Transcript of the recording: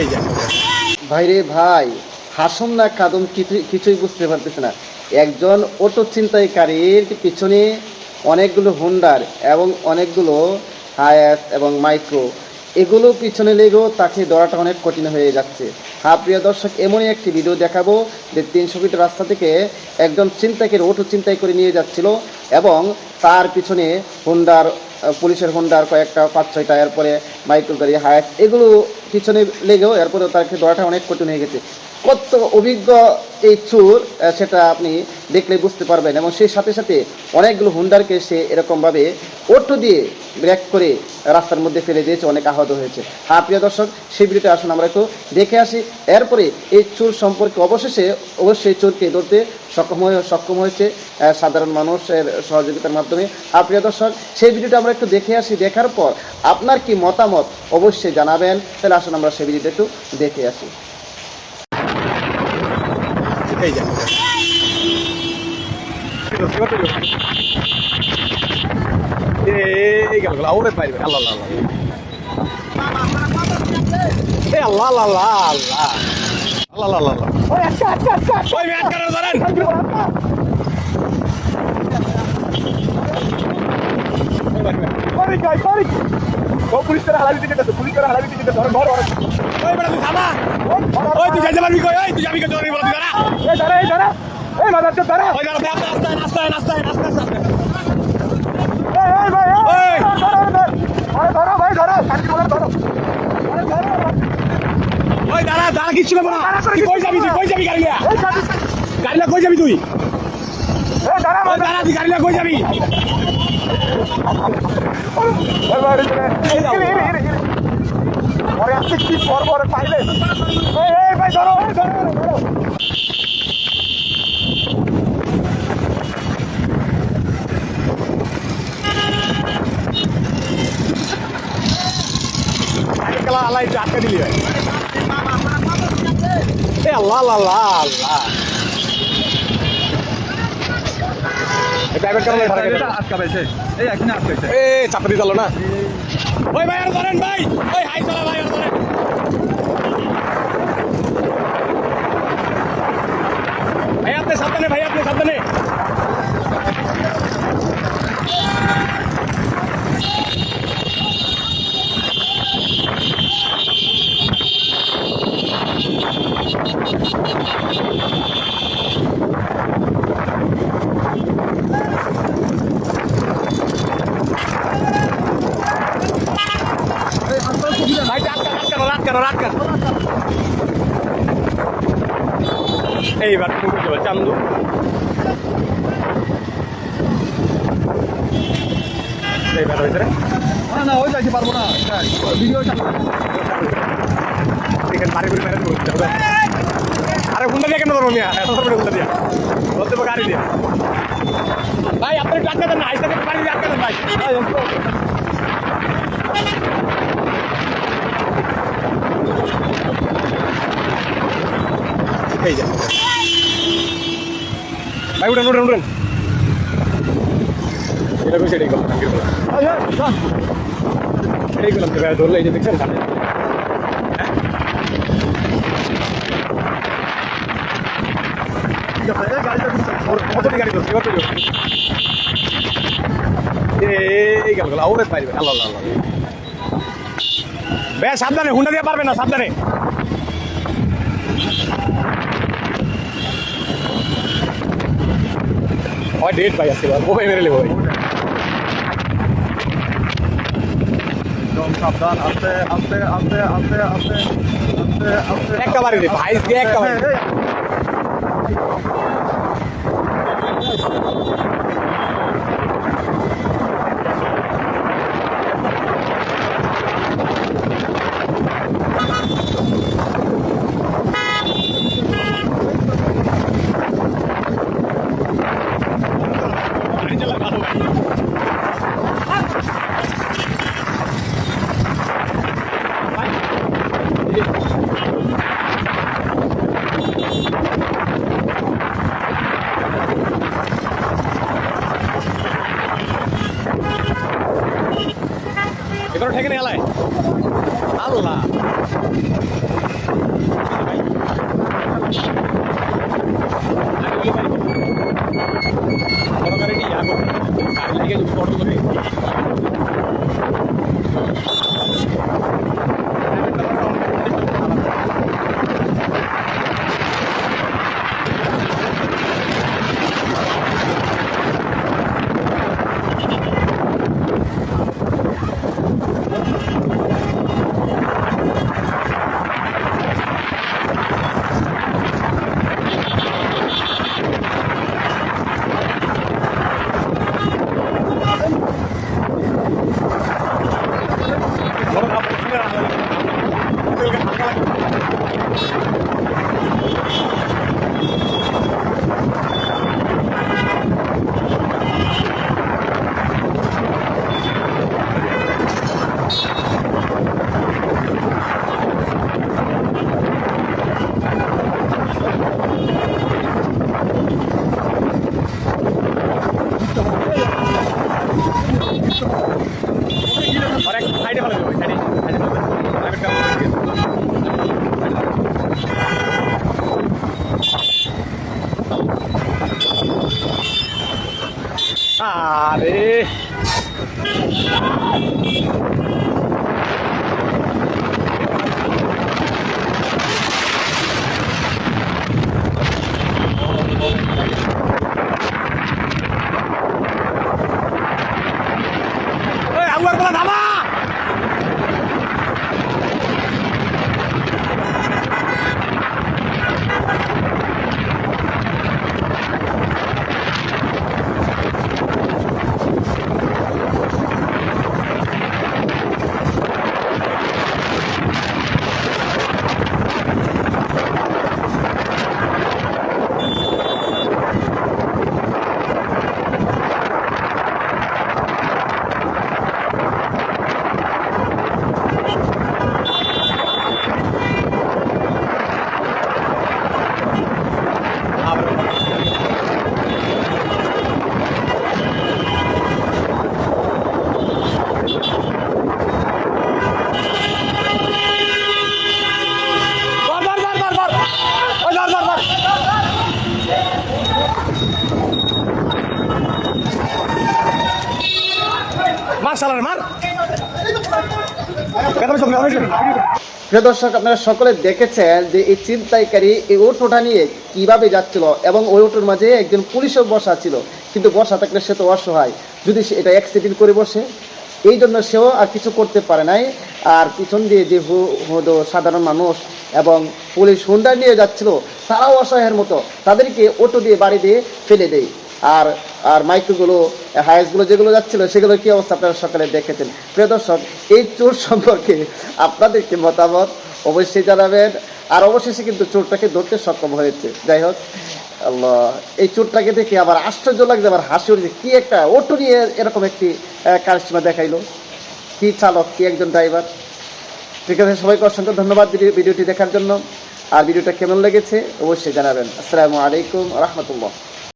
এই যে ভাইরে ভাই, হাসম না কাদম কিছু- কিছুই বুঝতে পারতেছে না। একজন অটো ছিনতাইকারীর পিছনে অনেকগুলো হুন্ডার এবং অনেকগুলো হায়াস এবং মাইক্রো। এগুলো পিছনে লেগেও তাকে ধরাটা অনেক কঠিন হয়ে যাচ্ছে। হ্যাঁ প্রিয় দর্শক, এমনই একটি ভিডিও দেখাবো যে তিনশো ফিট রাস্তা থেকে একজন ছিনতাইকারী অটো চিন্তাই করে নিয়ে যাচ্ছিল এবং তার পিছনে হুন্ডার পুলিশের হন্ডার কয়েকটা পাঁচ ছয়টা, এরপরে মাইক্রো গাড়ি হায়াস এগুলো পিছনে লেগেও এরপরে তার ধরাটা অনেক কঠিন হয়ে গেছে। কত অভিজ্ঞ এই চোর সেটা আপনি দেখলে বুঝতে পারবেন। এবং সেই সাথে সাথে অনেকগুলো হুন্ডারকে সে এরকমভাবে অটো দিয়ে ব্রেক করে রাস্তার মধ্যে ফেলে দিয়েছে, অনেক আহত হয়েছে। হ্যাঁ প্রিয় দর্শক, সেই ভিডিওটা আসুন আমরা একটু দেখে আসি। এরপরে এই চোর সম্পর্কে অবশেষে অবশ্যই চোরকে ধরতে সক্ষম হয়ে সক্ষম হয়েছে সাধারণ মানুষের সহযোগিতার মাধ্যমে। আর প্রিয় দর্শক, সেই ভিডিওটা আমরা একটু দেখে আসি। দেখার পর আপনার কি মতামত অবশ্যই জানাবেন। তাহলে আসুন আমরা সেই ভিডিওটা একটু দেখে আসি। এই যে। এই গেল আউরে পাইবে আল্লাহ আল্লাহ আল্লাহ। আল্লাহ আল্লাহ আল্লাহ আল্লাহ। আল্লাহ আল্লাহ ওই আচ্ছা আচ্ছা আচ্ছা ওই ম্যাচ করে ধরেন। সরি গাই সরি। পুলিশ করে হালাবি দিতে পুলিশ করে হালাবি দিতে ধর ধর ওই বড় থামা। ওই তুই যাইতে পারবি কই? ওই তুই যাবি কই? বড় তুই দাঁড়া এই দাঁড়া এই দাঁড়া এই মাদার তো দাঁড়া ওই দাঁড়া আস্তে আস্তে আস্তে আস্তে আস্তে আস্তে এই এই ভাই এই। আরে ধরো ভাই। ধরো শান্তি বলে ধরো। আরে ধরো ওই দাঁড়া দাঁড়া কিচ্ছু না। বড় কই যাবি তুই কই যাবি গাড়ি লিয়া গাড়ি কই যাবি তুই? এই দাঁড়া দাঁড়া। তুই গাড়ি কই যাবি? এই। পরে আসছে কি পর, পরে, পাইলে। এই ভাই, ধরো এই ধরো ধরো। একটু আটকে দিলি, ভাই। এ আল্লাহ এই প্রাইভেট কার ভাড়া কেটে আটকা এই এখানে আটকাইছে এই চাপা দিয়ে না ওই ভাই আর ধরেন ভাই। ওই হাই চলা ভাই আর ধরেন। ভাই আপনি সাবধানে ভাই আপনি সাবধানে ভাই রাত রাত কাটো এইবার তুমি বুঝতে চান্দু। এইবার হয়েছে না না ওই যাইতে পারব না। ভিডিও এখানে করে। মেরে দেবো হবে আরে হুন্ডা দিয়ে কেন ধরবো মিয়া? এত ধরবো হুন্ডা দিয়া। ধরতে পারব গাড়ি দিয়া। ভাই আপনি আটকা দেন না আইসা বাড়ি দেন ভাই। এই যা। ভাই উঠেন উঠেন উঠেন। এটা কইছে এটাই করলাম। এটাই করলাম তো ভাই ধরলে এই যে দেখছেন সামনে কতটি গাড়ি ধরছি কত এই গেল গেল আউরে পাইবে আল্লাহ আল্লাহ আল্লাহ। বে সাবধানে। হুন্ডা দিয়ে পারবে না সাবধানে ওই ডেট ভাই আসছে ও ভাই মেরে নেব ভাই সাবধান আস্তে আস্তে আস্তে আস্তে আস্তে আস্তে আস্তে একটা বাড়ি দে সেখানে গেলায় আল্লাহ। বড় গাড়িটি আগুন গাড়ি লাগে অটো করে শালার মার। দর্শক, আপনারা সকলে দেখেছেন যে এই ছিনতাইকারী এই অটোটা নিয়ে কীভাবে যাচ্ছিল এবং ওই অটোর মাঝে একজন পুলিশও বসা ছিল, কিন্তু বসা থাকলে সে তো অসহায়। যদি সে এটা অ্যাক্সিডেন্ট করে বসে, এই জন্য সেও আর কিছু করতে পারে নাই। আর পিছন দিয়ে যে সাধারণ মানুষ এবং পুলিশ হুন্ডা নিয়ে যাচ্ছিল, তারাও অসহায়ের মতো। তাদেরকে অটো দিয়ে বাড়ি দিয়ে ফেলে দেয়। আর আর মাইক্রোগুলো হাইসগুলো যেগুলো যাচ্ছিল সেগুলো কি অবস্থা আপনারা সকালে দেখেছেন? প্রিয় দর্শক, এই চোর সম্পর্কে আপনাদেরকে মতামত অবশ্যই জানাবেন। আর অবশেষে কিন্তু চোরটাকে ধরতে সক্ষম হয়েছে। যাই হোক এই চোরটাকে দেখে আবার আশ্চর্য লাগছে, আবার হাসি উঠছে। কী একটা অটো নিয়ে এরকম একটি কারিশমা দেখাইলো। কি চালক, কি একজন ড্রাইভার? ঠিক আছে, সবাইকে অসংখ্য ধন্যবাদ ভিডিও- ভিডিওটি দেখার জন্য। আর ভিডিওটা কেমন লেগেছে অবশ্যই জানাবেন। আসসালামু আলাইকুম রহমতুল্লাহ।